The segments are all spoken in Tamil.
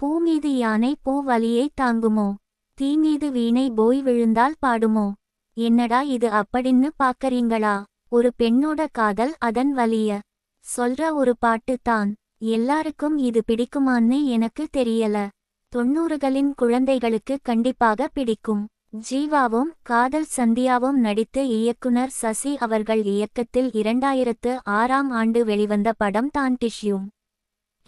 பூமீது யானை பூ வலியை தாங்குமோ? தீமீது வீணை போய் விழுந்தால் பாடுமோ? என்னடா இது அப்படின்னு பாக்கறீங்களா? ஒரு பெண்ணோட காதல் அதன் வலிய சொல்ற ஒரு பாட்டு தான். எல்லாருக்கும் இது பிடிக்குமான்னு எனக்கு தெரியல. தொண்ணூறுகளின் குழந்தைகளுக்கு கண்டிப்பாக பிடிக்கும். ஜீவாவும் காதல் சந்தியாவும் நடித்து இயக்குனர் சசி அவர்கள் இயக்கத்தில் இரண்டாயிரத்து ஆறாம் ஆண்டு வெளிவந்த படம் தான் டிஷ்யூம்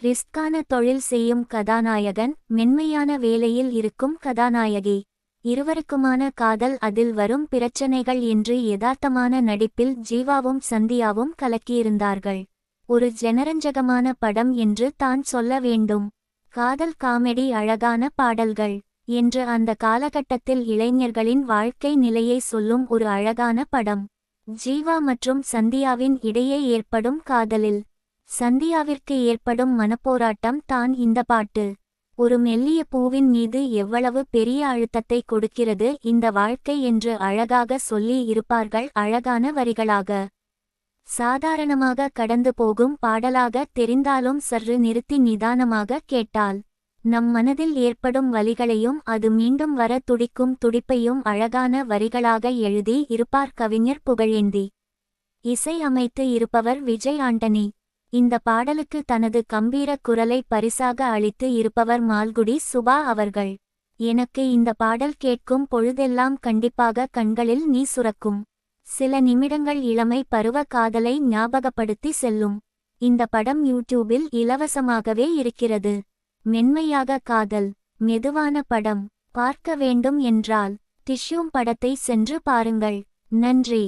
ரிஸ்கான தொழில் செய்யும் கதாநாயகன் மென்மையான வேலையில் இருக்கும் கதாநாயகி. இருவருக்குமான காதல் அதில் வரும் பிரச்சனைகள் என்று யதார்த்தமான நடிப்பில் ஜீவாவும் சந்தியாவும் கலக்கியிருந்தார்கள். ஒரு ஜனரஞ்சகமான படம் என்று தான் சொல்ல வேண்டும். காதல் காமெடி அழகான பாடல்கள் என்று அந்த காலகட்டத்தில் இளைஞர்களின் வாழ்க்கை நிலையை சொல்லும் ஒரு அழகான படம். ஜீவா மற்றும் சந்தியாவின் இடையே ஏற்படும் காதலில் சந்தியாவிற்கு ஏற்படும் மனப்போராட்டம் தான் இந்த பாட்டு. ஒரு மெல்லிய பூவின் மீது எவ்வளவு பெரிய அழுத்தத்தை கொடுக்கிறது இந்த வாழ்க்கை என்று அழகாக சொல்லி இருப்பார்கள் அழகான வரிகளாக. சாதாரணமாக கடந்து போகும் பாடலாக தெரிந்தாலும் சற்று நிறுத்தி நிதானமாக கேட்டால் நம் மனதில் ஏற்படும் வலிகளையும் அது மீண்டும் வர துடிக்கும் துடிப்பையும் அழகான வரிகளாக எழுதி இருப்பார் கவிஞர் புகழேந்தி. இசை அமைத்து இருப்பவர் விஜய் ஆண்டனி. இந்த பாடலுக்கு தனது கம்பீர குரலை பரிசாக அளித்து இருப்பவர் மால்குடி சுபா அவர்கள். எனக்கு இந்த பாடல் கேட்கும் பொழுதெல்லாம் கண்டிப்பாக கண்களில் நீ சுரக்கும். சில நிமிடங்கள் இளமை பருவ காதலை ஞாபகப்படுத்தி செல்லும். இந்த படம் யூடியூபில் இலவசமாகவே இருக்கிறது. மென்மையாக காதல் மெதுவான படம் பார்க்க வேண்டும் என்றால் டிஷ்யூம் படத்தை சென்று பாருங்கள். நன்றி.